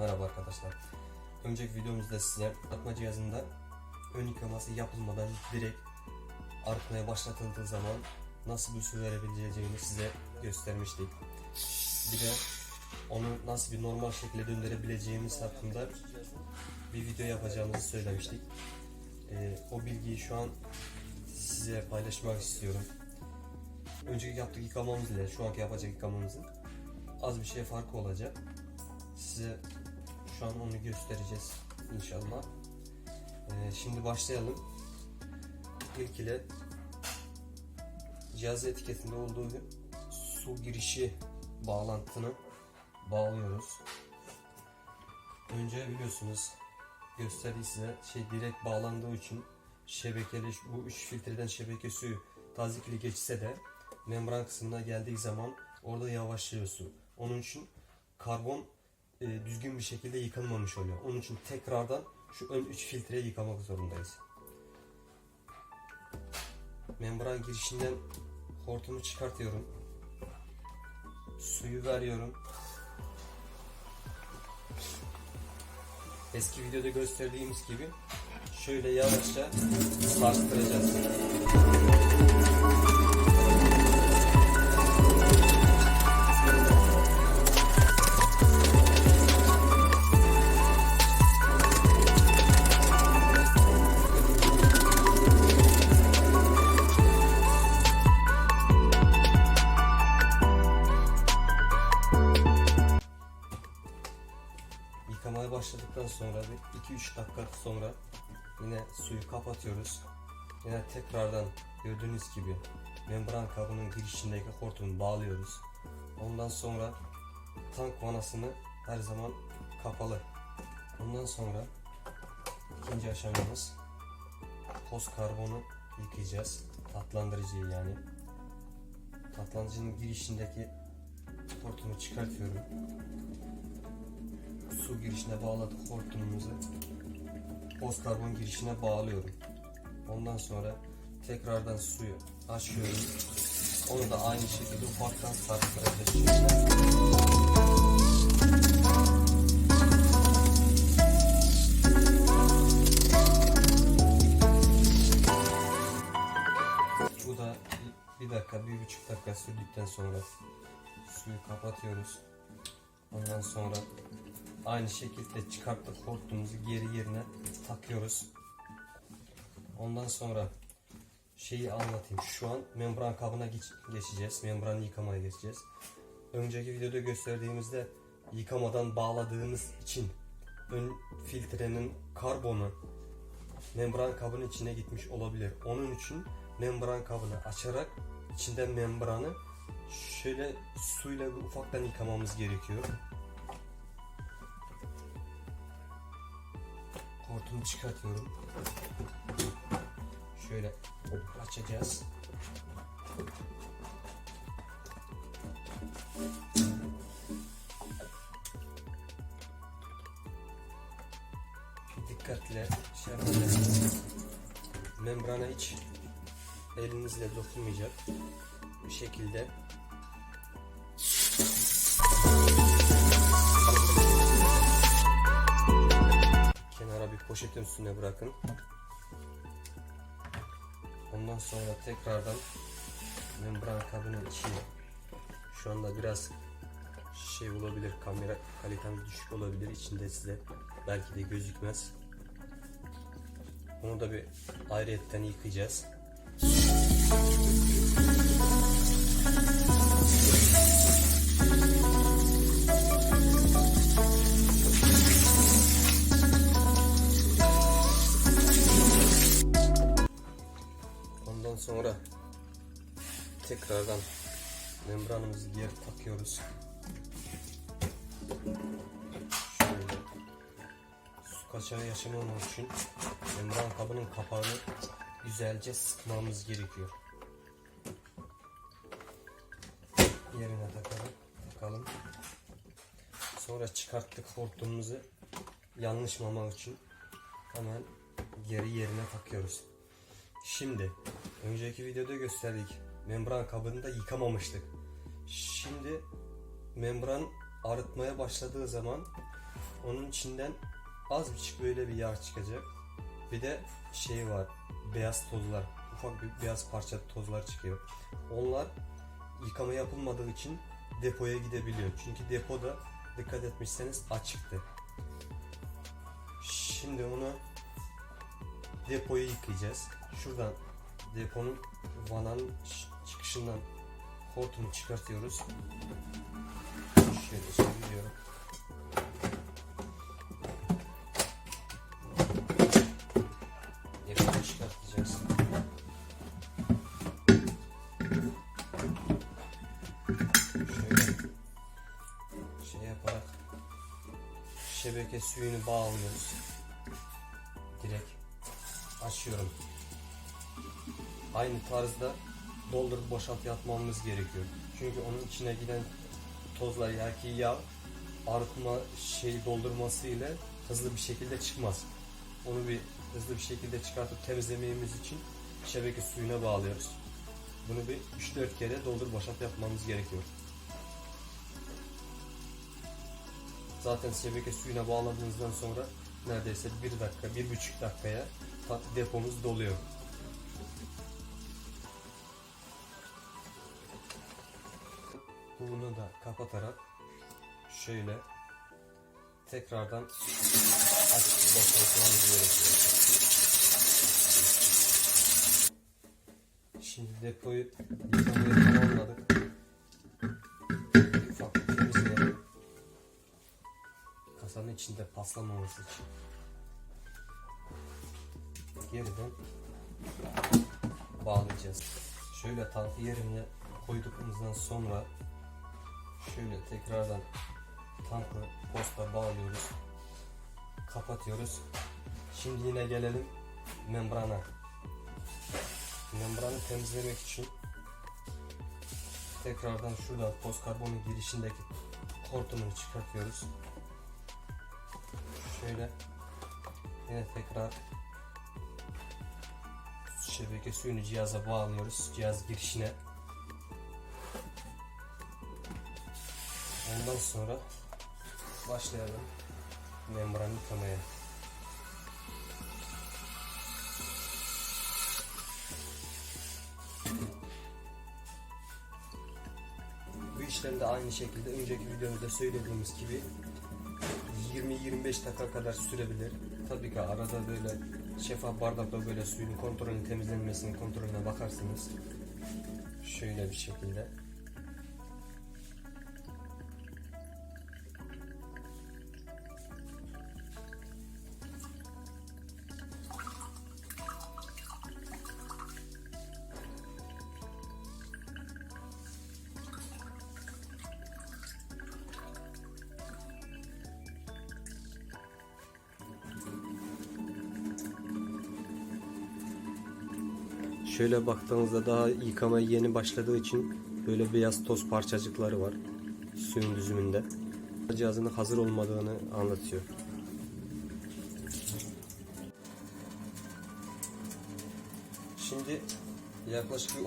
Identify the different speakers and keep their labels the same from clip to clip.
Speaker 1: Merhaba arkadaşlar. Önceki videomuzda size arıtma cihazında ön yıkaması yapılmadan direkt arıtmaya başlatıldığı zaman nasıl bir su verebileceğini size göstermiştik. Bir de onu nasıl bir normal şekilde döndürebileceğimiz hakkında bir video yapacağımızı söylemiştik. Ee, o bilgiyi şu an size paylaşmak istiyorum. Önceki yaptık yıkamamız ile şu anki yapacak yıkamamızın az bir şey farkı olacak. Size şu an onu göstereceğiz inşallah. Ee, şimdi başlayalım. İlk ile cihaz etiketinde olduğu su girişi bağlantını bağlıyoruz. Önce biliyorsunuz gösterdiği size şey direkt bağlandığı için şebekeli bu 3 filtreden şebeke suyu tazikli geçse de membran kısmına geldiği zaman orada yavaşlıyor su. Onun için karbon e, düzgün bir şekilde yıkanmamış oluyor. Onun için tekrardan şu ön 3 filtreyi yıkamak zorundayız. Membran girişinden hortumu çıkartıyorum. Suyu veriyorum. Eski videoda gösterdiğimiz gibi şöyle yavaşça sarstıracağız. Başladıktan sonra bir 2-3 dakika sonra yine suyu kapatıyoruz. Yine tekrardan gördüğünüz gibi membran kabının girişindeki hortumu bağlıyoruz. Ondan sonra tank vanasını her zaman kapalı. Ondan sonra ikinci aşamamız toz karbonu yıkayacağız. Tatlandırıcıyı yani. Tatlandırıcının girişindeki hortumu çıkartıyorum su girişine bağladık hortumumuzu toz karbon girişine bağlıyorum. Ondan sonra tekrardan suyu açıyorum. Onu da aynı şekilde ufaktan bir- bir dakika, bir buçuk dakika sürdükten sonra suyu kapatıyoruz. Ondan sonra aynı şekilde çıkarttık hortumumuzu geri yerine takıyoruz. Ondan sonra şeyi anlatayım. Şu an membran kabına geç- geçeceğiz. Membranı yıkamaya geçeceğiz. Önceki videoda gösterdiğimizde yıkamadan bağladığımız için ön filtrenin karbonu membran kabının içine gitmiş olabilir. Onun için membran kabını açarak içinden membranı şöyle suyla ufaktan yıkamamız gerekiyor. Hortumu çıkartıyorum. Şöyle açacağız. Dikkatle şey. Membrana hiç elinizle dokunmayacak bir şekilde poşetin üstüne bırakın. Ondan sonra tekrardan membran kabının içine şu anda biraz şey olabilir kamera kalitemiz düşük olabilir içinde size belki de gözükmez. Onu da bir ayrıyetten yıkayacağız. Membranımızı geri takıyoruz. Şöyle su kaçağı yaşamamak için membran kabının kapağını güzelce sıkmamız gerekiyor. Yerine takalım. takalım. Sonra çıkarttık hortumumuzu yanlışmamak için hemen geri yerine takıyoruz. Şimdi önceki videoda gösterdik. Membran kabını da yıkamamıştık. Şimdi membran arıtmaya başladığı zaman Onun içinden az buçuk böyle bir yağ çıkacak. Bir de şey var. Beyaz tozlar. Ufak bir beyaz parça tozlar çıkıyor. Onlar yıkama yapılmadığı için depoya gidebiliyor. Çünkü depoda dikkat etmişseniz açıktı. Şimdi onu depoyu yıkayacağız. Şuradan deponun vananın çıkışından hortumu çıkartıyoruz. Şöyle çeviriyorum. Depoyu çıkartacağız. Şöyle şey yaparak şebeke suyunu bağlıyoruz. Direkt açıyorum. Aynı tarzda doldurup boşalt yapmamız gerekiyor. Çünkü onun içine giden tozlar ya ki yağ arıtma şey doldurması ile hızlı bir şekilde çıkmaz. Onu bir hızlı bir şekilde çıkartıp temizlememiz için şebeke suyuna bağlıyoruz. Bunu bir 3-4 kere doldur boşalt yapmamız gerekiyor. Zaten şebeke suyuna bağladığınızdan sonra neredeyse 1 dakika, 1,5 dakikaya depomuz doluyor. Bunu da kapatarak şöyle tekrardan açıp boşaltmamız gerekiyor. Şimdi depoyu yıkamayı tamamladık. Ufak bir. Kasanın içinde paslamaması için. Geriden bağlayacağız. Şöyle tankı yerine koyduklarımızdan sonra şöyle tekrardan tankı posta bağlıyoruz. Kapatıyoruz. Şimdi yine gelelim membrana. Membranı temizlemek için tekrardan şuradan toz karbonun girişindeki hortumunu çıkartıyoruz. Şöyle yine tekrar şebeke suyunu cihaza bağlıyoruz. Cihaz girişine. Ondan sonra başlayalım membranı yıkamaya. Bu işlem de aynı şekilde önceki videomuzda söylediğimiz gibi 20-25 dakika kadar sürebilir. Tabii ki arada böyle şeffaf bardakla böyle suyun kontrolünün temizlenmesinin kontrolüne bakarsınız. Şöyle bir şekilde. Şöyle baktığınızda daha yıkamaya yeni başladığı için böyle beyaz toz parçacıkları var suyun düzümünde. Cihazın hazır olmadığını anlatıyor. Şimdi yaklaşık bir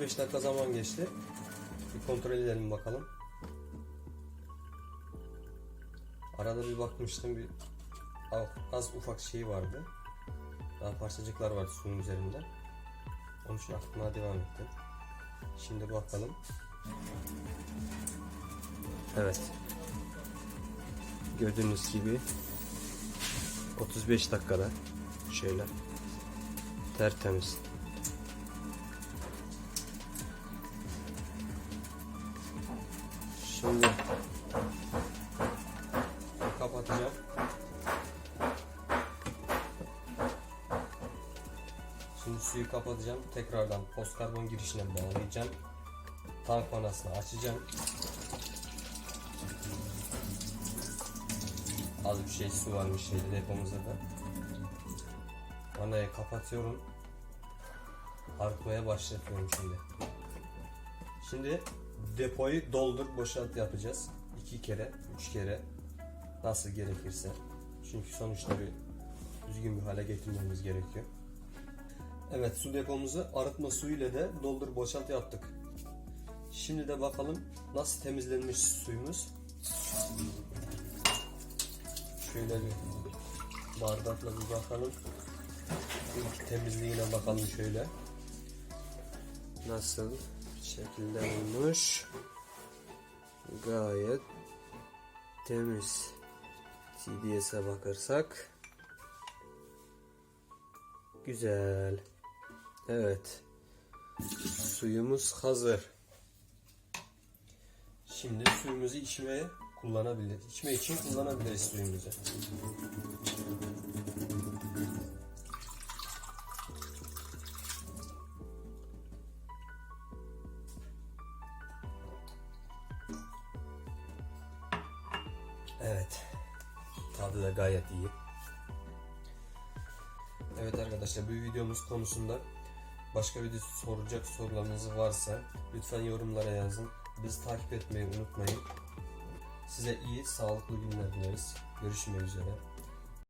Speaker 1: 30-35 dakika zaman geçti. Bir kontrol edelim bakalım. Arada bir bakmıştım bir az ufak şey vardı. Daha parçacıklar vardı suyun üzerinde. Onun için aklıma devam ettim. Şimdi bakalım. Evet. Gördüğünüz gibi 35 dakikada şöyle tertemiz. Şimdi suyu kapatacağım. Tekrardan post karbon girişine bağlayacağım. Tank vanasını açacağım. Az bir şey su varmış şeyde depomuzda da. Vanayı kapatıyorum. Artmaya başlatıyorum şimdi. Şimdi depoyu doldur boşalt yapacağız. iki kere, üç kere nasıl gerekirse. Çünkü sonuçta bir düzgün bir hale getirmemiz gerekiyor. Evet su depomuzu arıtma suyu ile de doldur boşalt yaptık. Şimdi de bakalım nasıl temizlenmiş suyumuz. şöyle bir bardakla bir bakalım. İlk temizliğine bakalım şöyle. Nasıl şekilde olmuş. Gayet temiz. TDS'e bakarsak güzel. Evet. Suyumuz hazır. Şimdi suyumuzu içmeye kullanabiliriz. İçme için kullanabiliriz suyumuzu. Evet. Tadı da gayet iyi. Evet arkadaşlar bu videomuz konusunda başka bir soracak sorularınız varsa lütfen yorumlara yazın. Bizi takip etmeyi unutmayın. Size iyi, sağlıklı günler dileriz. Görüşmek üzere.